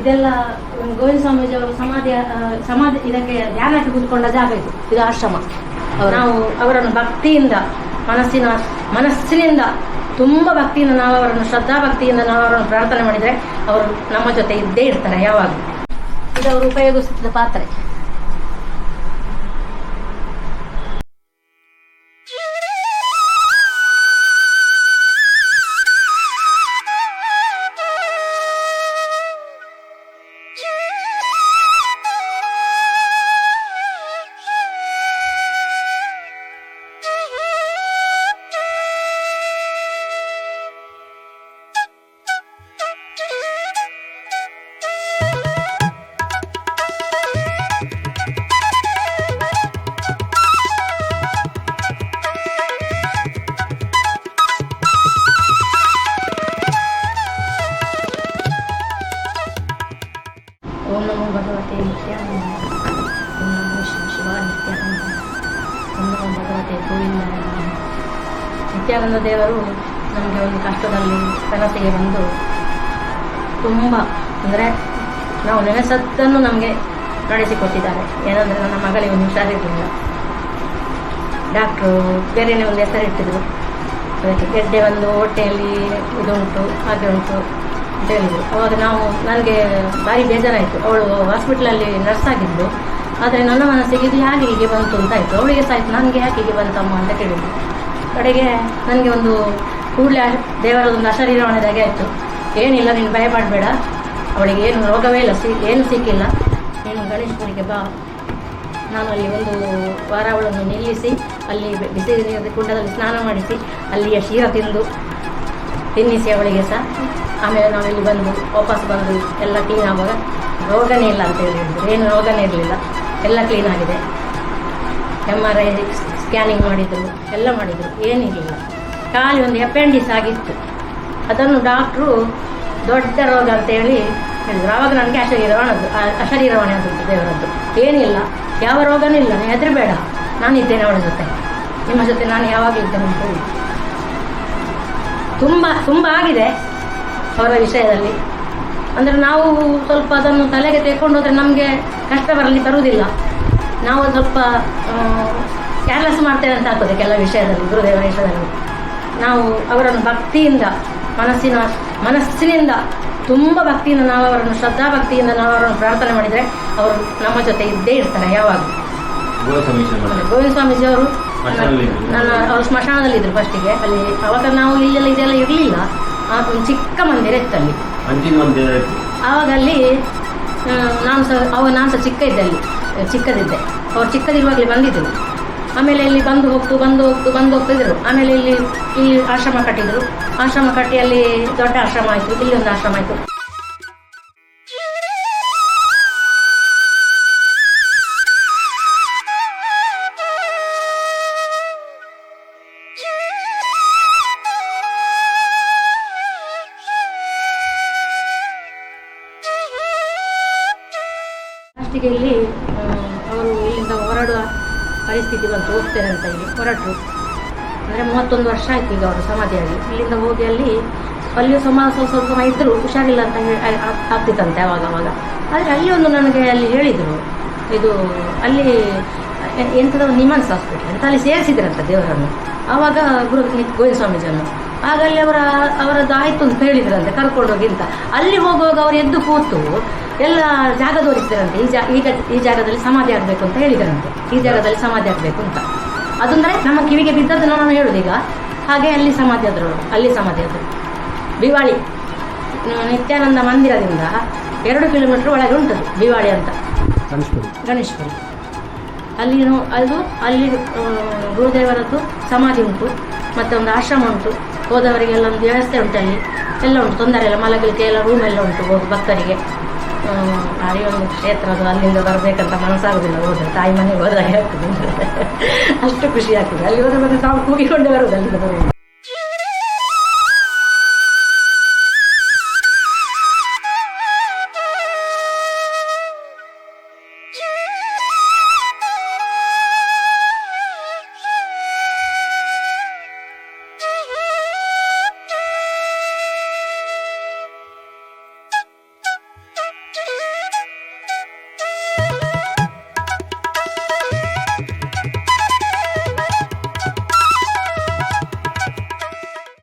ಇದೆಲ್ಲ ಗೋವಿಂದ ಸ್ವಾಮೀಜಿ ಅವರು ಸಮಾಧಿ ಸಮಾಧಿ ಇದಕ್ಕೆ ಧ್ಯಾನಕ್ಕೆ ಕೂತ್ಕೊಂಡ ಜಾಗ ಇದು. ಇದು ಆಶ್ರಮ. ನಾವು ಅವರನ್ನು ಭಕ್ತಿಯಿಂದ ಮನಸ್ಸಿನ ಮನಸ್ಸಿನಿಂದ ತುಂಬಾ ಭಕ್ತಿಯಿಂದ ನಾವು ಅವರನ್ನು ಶ್ರದ್ಧಾ ಭಕ್ತಿಯಿಂದ ನಾವು ಅವರನ್ನು ಪ್ರಾರ್ಥನೆ ಮಾಡಿದ್ರೆ ಅವರು ನಮ್ಮ ಜೊತೆ ಇದ್ದೇ ಇರ್ತಾರೆ ಯಾವಾಗ ಇದು ಅವರು ಉಪಯೋಗಿಸುತ್ತಿದ್ದ ಪಾತ್ರೆ. ಭಗವತೆ ಗೋವಿಂದ ನಿತ್ಯಾನಂದ ದೇವರು ನಮಗೆ ಒಂದು ಕಷ್ಟದಲ್ಲಿ ಕನಸಿಗೆ ಬಂದು ತುಂಬ ಅಂದರೆ ನಾವು ನೆನೆಸದ್ದನ್ನು ನಮಗೆ ನಡೆಸಿಕೊಟ್ಟಿದ್ದಾರೆ. ಏನಂದರೆ ನನ್ನ ಮಗಳಿಗೆ ಒಂದು ಹುಷಾರಿರಲಿಲ್ಲ. ಡಾಕ್ಟ್ರು ಬೇರೆನೇ ಒಂದು ಹೆಸರಿಟ್ಟಿದ್ರು. ಅದಕ್ಕೆ ಗೆಡ್ಡೆ ಒಂದು ಹೊಟ್ಟೆಯಲ್ಲಿ ಇದುಂಟು, ಹಾಗೆ ಉಂಟು ಅಂತ ಹೇಳಿದರು. ಅವಾಗ ನಾವು, ನನಗೆ ಭಾರಿ ಬೇಜಾರಾಯಿತು. ಅವಳು ಹಾಸ್ಪಿಟ್ಲಲ್ಲಿ ನರ್ಸ್ ಆಗಿದ್ದು. ಆದರೆ ನನ್ನ ಮನಸ್ಸಿಗೆ ಇದು ಯಾಕೆ ಹೀಗೆ ಬಂತು ಅಂತ ಆಯಿತು. ಅವಳಿಗೆ ಸಹ ಆಯ್ತು ನನಗೆ ಯಾಕೆ ಹೀಗೆ ಬಂತಮ್ಮ? ಅಂತ ಕೇಳಿದ್ದೆ ಕಡೆಗೆ ನನಗೆ ಒಂದು ಕೂಡಲೇ ದೇವರ ಒಂದು ಅಶರೀರವಣೆದಾಗೆ ಆಯಿತು. ಏನಿಲ್ಲ, ನೀನು ಭಯ ಮಾಡಬೇಡ ಅವಳಿಗೆ ಏನು ರೋಗವೇ ಇಲ್ಲ, ಸಿ, ಏನು ಸಿಕ್ಕಿಲ್ಲ. ನೀನು ಗಣೇಶನಿಗೆ ಬಾ. ನಾನು ಅಲ್ಲಿ ಒಂದು ವಾರ ಅವಳನ್ನು ನಿಲ್ಲಿಸಿ, ಅಲ್ಲಿ ಬಿಸಿ ನೀರಿನ ಕುಂಡದಲ್ಲಿ ಸ್ನಾನ ಮಾಡಿಸಿ, ಅಲ್ಲಿಯ ಶೀರ ತಿಂದು ತಿನ್ನಿಸಿ ಅವಳಿಗೆ ಸಹ ಆಮೇಲೆ ನಾವಿಲ್ಲಿ ಬಂದು ವಾಪಸ್ ಬಂದು ಎಲ್ಲ ಕ್ಲೀನ್ ಆಗುವಾಗ ರೋಗನೇ ಇಲ್ಲ ಅಂತ ಹೇಳಿದ್ರು. ಏನು ರೋಗನೇ ಇರಲಿಲ್ಲ. ಎಲ್ಲ ಕ್ಲೀನ್ ಆಗಿದೆ. ಎಂ ಆರ್ ಐ ಸ್ಕ್ಯಾನಿಂಗ್ ಮಾಡಿದರು, ಎಲ್ಲ ಮಾಡಿದರು ಏನಿರಲಿಲ್ಲ ಖಾಲಿ ಒಂದು ಅಪೆಂಡಿಸ್ ಆಗಿತ್ತು. ಅದನ್ನು ಡಾಕ್ಟ್ರು ದೊಡ್ಡ ರೋಗ ಅಂತೇಳಿ ಹೇಳಿದ್ರು. ಆವಾಗ ನನಗೆ ಅಶರೀರವಣದ್ದು ಅಶರೀರವಾಣಿ ಆದದ್ದು ದೇವರದ್ದು. ಏನಿಲ್ಲ, ಯಾವ ರೋಗನೂ ಇಲ್ಲ ನೀವು ಹೆದರಬೇಡ. ನಾನಿದ್ದೇನೆ ಅವಳ ಜೊತೆ. ನಿಮ್ಮ ಜೊತೆ ನಾನು ಯಾವಾಗಲೂ ಇದ್ದೇನೆ ಅಂತ ಹೇಳಿ. ತುಂಬ ತುಂಬ ಆಗಿದೆ ಅವರ ವಿಷಯದಲ್ಲಿ. ಅಂದರೆ ನಾವು ಸ್ವಲ್ಪ ಅದನ್ನು ತಲೆಗೆ ತೆಕ್ಕೊಂಡು ಹೋದರೆ ನಮಗೆ ಕಷ್ಟ ಬರಲಿ ಬರುವುದಿಲ್ಲ. ನಾವು ಸ್ವಲ್ಪ ಕೇರ್ಲೆಸ್ ಮಾಡ್ತೇವೆ ಅಂತ ಆಗ್ತದೆ ಕೆಲ ವಿಷಯದಲ್ಲಿ ಗುರುದೇವರ ವಿಷಯದಲ್ಲಿ. ನಾವು ಅವರನ್ನು ಭಕ್ತಿಯಿಂದ ಮನಸ್ಸಿನ ಮನಸ್ಸಿನಿಂದ ತುಂಬ ಭಕ್ತಿಯಿಂದ ನಾವು ಅವರನ್ನು ಶ್ರದ್ಧಾ ಭಕ್ತಿಯಿಂದ ನಾವು ಅವರನ್ನು ಪ್ರಾರ್ಥನೆ ಮಾಡಿದರೆ ಅವರು ನಮ್ಮ ಜೊತೆ ಇದ್ದೇ ಇರ್ತಾರೆ ಯಾವಾಗ ಗೋವಿಂದ ಸ್ವಾಮೀಜಿ ಅವರು. ನನ್ನ ಅವರು ಸ್ಮಶಾನದಲ್ಲಿದ್ದರು ಫಸ್ಟಿಗೆ ಅಲ್ಲಿ ಅವಾಗ ನಾವು ಇಲ್ಲೆಲ್ಲ ಇದೆಲ್ಲ ಇರಲಿಲ್ಲ. ಆ ಚಿಕ್ಕ ಮಂದಿರ ಇತ್ತು ಆವಾಗ ಅಲ್ಲಿ ನಾನು ಸಹ ಅವಾಗ ನಾನು ಸಹ ಚಿಕ್ಕ ಇದ್ದೆ ಅಲ್ಲಿ ಚಿಕ್ಕದಿದ್ದೆ. ಅವ್ರು ಚಿಕ್ಕದಿರುವಾಗಲೇ ಬಂದಿದ್ದರು ಆಮೇಲೆ ಇಲ್ಲಿ ಬಂದು ಹೋಗ್ತು ಬಂದು ಹೋಗ್ತು, ಬಂದು ಹೋಗ್ತಿದ್ರು ಆಮೇಲೆ ಇಲ್ಲಿ ಇಲ್ಲಿ ಆಶ್ರಮ ಕಟ್ಟಿದ್ರು. ಆಶ್ರಮ ಕಟ್ಟಿ ಅಲ್ಲಿ ದೊಡ್ಡ ಆಶ್ರಮ ಆಯಿತು, ಇಲ್ಲಿ ಒಂದು ಆಶ್ರಮ ಆಯಿತು. ಆ, ಅವರು ಇಲ್ಲಿಂದ ಹೊರಡುವ ಪರಿಸ್ಥಿತಿ ಬಂತು ಹೋಗ್ತೇನೆ ಅಂತ ಇಲ್ಲಿ ಹೊರಟರು. ಅಂದರೆ ಮೂವತ್ತೊಂದು ವರ್ಷ ಆಯಿತು ಈಗ ಅವರು ಸಮಾಧಿಯಾಗಿ ಇಲ್ಲಿಂದ ಹೋಗಿ ಅಲ್ಲಿ ಅಲ್ಲಿಯೂ ಸಮ ಸ್ವಲ್ಪ ಇದ್ದರು ಹುಷಾರಿಲ್ಲ ಅಂತ ಹೇಳಿ ಆಗ್ತಿತ್ತಂತೆ ಅವಾಗ ಅವಾಗ. ಆದರೆ ಅಲ್ಲಿ ಒಂದು ನನಗೆ ಅಲ್ಲಿ ಹೇಳಿದರು ಇದು ಅಲ್ಲಿ ಎಂಥದ ಒಂದು ನಿಮನ್ಸ್ ಹಾಸ್ಪಿಟಲ್ ಅಂತ. ಅಲ್ಲಿ ಸೇರಿಸಿದ್ರಂತ ದೇವರನ್ನು. ಆವಾಗ ಗುರು ಗೋವಿಂದ ಸ್ವಾಮೀಜಿಯನ್ನು. ಆಗ ಅಲ್ಲಿ ಅವರ ಅವರದ್ದು ಆಯಿತು ಅಂತ ಹೇಳಿದ್ರಂತೆ ಕರ್ಕೊಂಡೋಗಿ ಅಂತ. ಅಲ್ಲಿ ಹೋಗುವಾಗ ಅವರು ಎದ್ದು ಕೂತು ಎಲ್ಲ ಜಾಗ ತೋರಿಸಿದ್ರಂತೆ. ಈ ಜಾ ಈಗ ಈ ಜಾಗದಲ್ಲಿ ಸಮಾಧಿ ಆಗಬೇಕು ಅಂತ ಹೇಳಿದರಂತೆ. ಈ ಜಾಗದಲ್ಲಿ ಸಮಾಧಿ ಆಗಬೇಕು ಅಂತ. ಅದಂದರೆ ನಮ್ಮ ಕಿವಿಗೆ ಬಿದ್ದದ್ದನ್ನು ನಾನು ಹೇಳುದೀಗ ಹಾಗೆ ಅಲ್ಲಿ ಸಮಾಧಿ ಆದರು ಅಲ್ಲಿ ಸಮಾಧಿ ಆದರು. ಬಿವಾಳಿ ನಿತ್ಯಾನಂದ ಮಂದಿರದಿಂದ ಎರಡು ಕಿಲೋಮೀಟರ್ ಒಳಗೆ ಉಂಟದು ಬಿವಾಳಿ ಅಂತ. ಗಣೇಶ್ವರಿ ಅಲ್ಲಿ ಅದು ಅಲ್ಲಿ ಗುರುದೇವರದ್ದು ಸಮಾಧಿ ಉಂಟು. ಮತ್ತು ಒಂದು ಆಶ್ರಮ ಉಂಟು. ಹೋದವರಿಗೆಲ್ಲ ಒಂದು ವ್ಯವಸ್ಥೆ ಉಂಟು ಅಲ್ಲಿ ಎಲ್ಲ ಉಂಟು. ತೊಂದರೆ ಎಲ್ಲ ಮಲಗಲಿಕ್ಕೆ ಎಲ್ಲ ರೂಮ್ ಎಲ್ಲ ಉಂಟು ಭಕ್ತರಿಗೆ. ಕ್ಷೇತ್ರ ಅದು ಅಲ್ಲಿಂದ ಬರಬೇಕಂತ ಮನಸ್ಸಾಗುದಿಲ್ಲ. ಹೋದ್ರೆ ತಾಯಿ ಮನೆಗೆ ಹೋದಾಗ ಆಗ್ತದೆ. ಅಷ್ಟು ಖುಷಿ ಆಗ್ತದೆ. ಅಲ್ಲಿ ಹೋದ್ರೆ ಮತ್ತೆ ತಾವು ಕೂಗಿಕೊಂಡೇ ಬರುವುದು ಅಲ್ಲಿಂದ ಬರುವುದು.